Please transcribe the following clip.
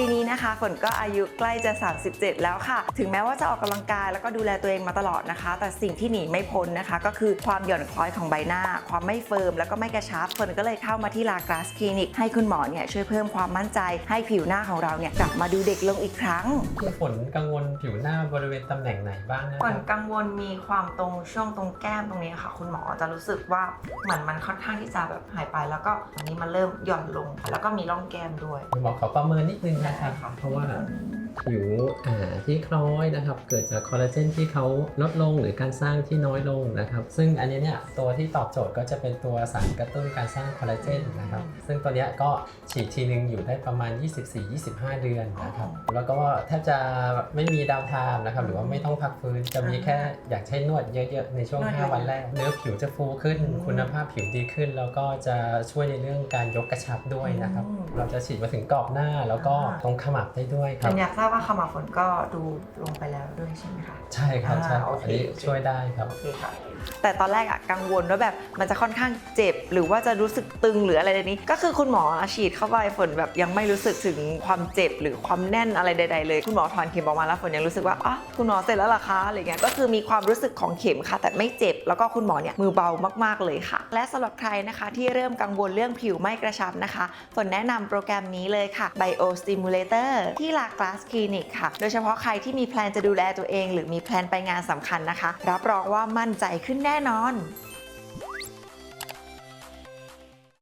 ปีนี้นะคะ ฝนก็อายุใกล้จะ 37 แล้วค่ะ ถึงแม้ว่าจะออกกำลังกายแล้วก็ดูแลตัวเองมาตลอดนะคะ แต่สิ่งที่หนีไม่พ้นนะคะ ก็คือความหย่อนคล้อยของใบหน้า ความไม่เฟิร์มแล้วก็ไม่กระชับฝนก็เลยเข้ามาที่ลากราสคลินิกให้คุณหมอเนี่ยช่วยเพิ่มความมั่นใจให้ผิวหน้าของเราเนี่ยกลับมาดูเด็กลงอีกครั้งคือฝนกังวลผิวหน้าบริเวณตำแหน่งไหนบ้างนะฝคนรับกังวลมีความตรงช่วงตรงแก้มตรงนี้ค่ะ คุณหมอจะรู้สึกว่าเหมือนมันค่อนข้างที่จะแบบหายไป แล้วก็อันนี้มันเริ่มหย่อนลงแล้วก็มีร่องแก้มด้วย คุณหมอขอประเมินนิดนึงนะครับ เพราะว่า ผิวอ่าที่คล้อยนะครับ เกิดจากคอลลาเจนที่เขาลดลงหรือการสร้างที่น้อยลงนะครับ ซึ่งอันนี้เนี่ยตัวที่ตอบโจทย์ก็จะเป็นตัวสารกระตุ้นการสร้างคอลลาเจนนะครับ ซึ่งตัวเนี้ยก็ฉีดทีนึงอยู่ได้ประมาณ 24-25 เดือนนะครับ แล้วก็แทบจะไม่มีดาวน์ไทม์นะครับ หรือว่าไม่ต้องพักฟื้น จะมีแค่อยากใช้นวดเยอะๆ ในช่วงนวดเยอะ5วันแรก เนื้อผิวจะฟูขึ้นอืมคุณภาพผิวดีขึ้น แล้วก็จะช่วยในเรื่องการยกกระชับด้วยนะครับอืมเราจะฉีดมาถึงกรอบหน้าแล้วก็อ่าตรงขมับได้ด้วยคฝรับนอยากทราบว่าขมับฝนก็ดูลงไปแล้วด้วยใช่ไหมคะ ใช่ครับใช่อ่าโอเค อันนี้ช่วยได้ครับ โอเคค่ะ แต่ตอนแรกอะกังวลว่าแบบมันจะค่อนข้างเจ็บ หรือว่าจะรู้สึกตึงหรืออะไรในนี้ ก็คือคุณหมอฉีดเข้าไปฝนแบบยังไม่รู้สึกถึงความเจ็บหรือความแน่นอะไรใด ๆ เลย คุณหมอถอนเข็มออกมาแล้วฝนยังรู้สึกว่าอ๋อคุณหมอเสร็จแล้วเหรอคะอะไรเงี้ยก็คือมีความรู้สึกของเข็มค่ะ แต่ไม่เจ็บ แล้วก็คุณหมอเนี่ยมือเบามากๆเลยค่ะ และสำหรับใครนะคะที่เริ่มกังวลเรื่องผิวไม่กระชับนะคะฝนแนะนำโปรแกรมนี้เลยค่ะ Bio Stimulator ที่ลากลาสคลินิกค่ะ โดยเฉพาะใครที่มีแพลนจะดูแลตัวเอง หรือมีแพลนไปงานสำคัญนะคะ รับรองว่ามั่นใจขึ้นแน่นอน